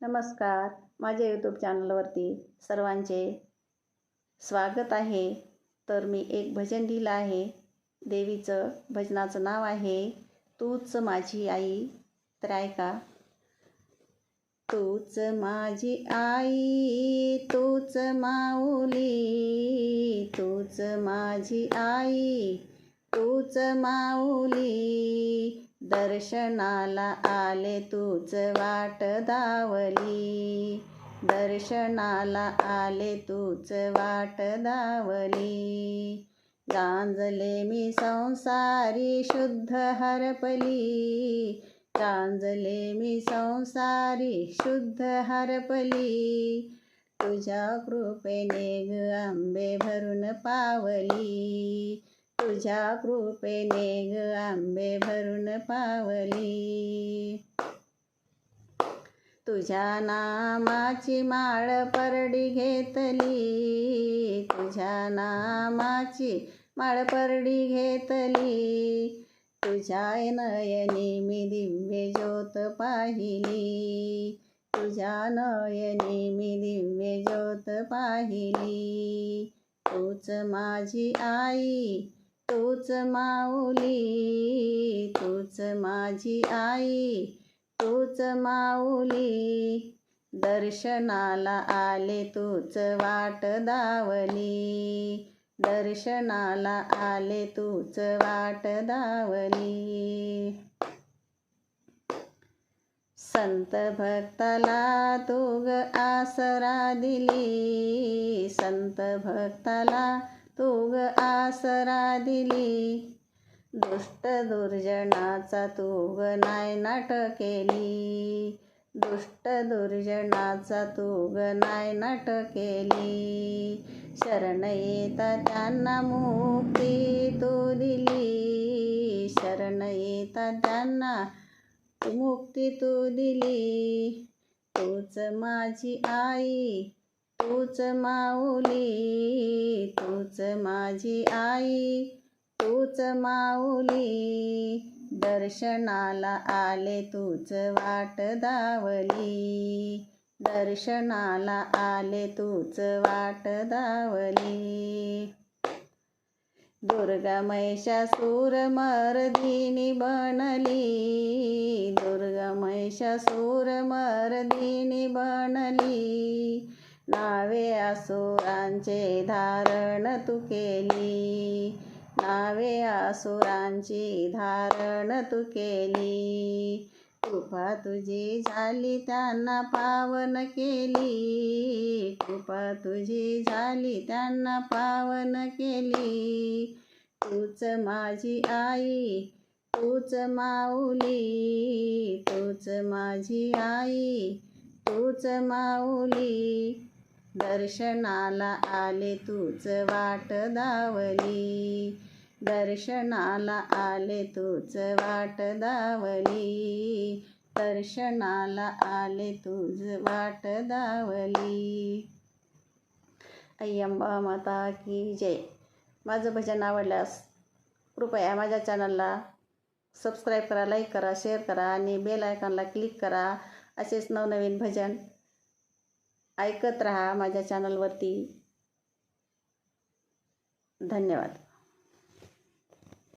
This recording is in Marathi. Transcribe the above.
नमस्कार. माझ्या यूट्यूब चॅनलवरती सर्वांचे स्वागत आहे. तर मी एक भजन लिहिलं आहे. देवीचं भजनाचं नाव आहे तूच माझी आई. तर ऐका तूच माझी आई तूच माऊली तूच माझी आई तूच माऊली दर्शनाला आले तूच वाट दावली दर्शनाला आले तूच वाट दावली गांजले मी संसारी शुद्ध हरपली. गांजले मी संसारी शुद्ध हरपली. तुझ्या कृपेने ग आंबे भरून पावली. तुझ्या कृपेने ग आंबे भरून पावली. तुझ्या नामाची माळ परडी घेतली. तुझ्या नामाची माळ परडी घेतली. तुझ्या नयनी मी दिव्य ज्योत पाहिली. तुझ्या नयनी मी दिव्य ज्योत पाहिली. तूच माझी आई तूच माऊली तोच माझी आई तोच माऊली. दर्शनाला आले तूच वाट दावली. दर्शनाला आले तूच वाट दावली. संत भक्ताला तू ग आसरा दिली. संत भक्ताला तू ग आसरा दिली दुष्ट दुर्जनाचा तू ग नायनाट केली. दुष्ट दुर्जनाचा तू ग नायनाट केली. शरण येता त्यांना मुक्ती तू दिली. शरण येता त्यांना मुक्ती तू दिली. तूच माझी आई तूच माऊली तूच माझी आई तूच माऊली दर्शनाला आले तूच वाट दावली दर्शनाला आले तूच वाट दावली. दुर्गा महिषासूर मर्दिनी बनली दुर्गा महिषासूर मर्दिनी बनली नावे असुरांचे धारण तू केली. नावे असुरांची धारण तू केली. कृपा तुझी झाली त्यांना पावन केली. कृपा तुझी झाली त्यांना पावन केली. तूच माझी आई तूच माऊली. तूच माझी आई तूच माऊली. दर्शनाला आले तूच वाट दावली दर्शनाला आले तूच वाट दावली दर्शनाला आले तुझ वाट दावली अय्यंबा माता की जय. माझं भजन आवडल्यास कृपया माझ्या चॅनलला सबस्क्राईब करा लाईक करा शेअर करा आणि बेल आयकॉनला क्लिक करा. असेच नवनवीन भजन ऐकत राहा माझ्या चॅनलवरती धन्यवाद.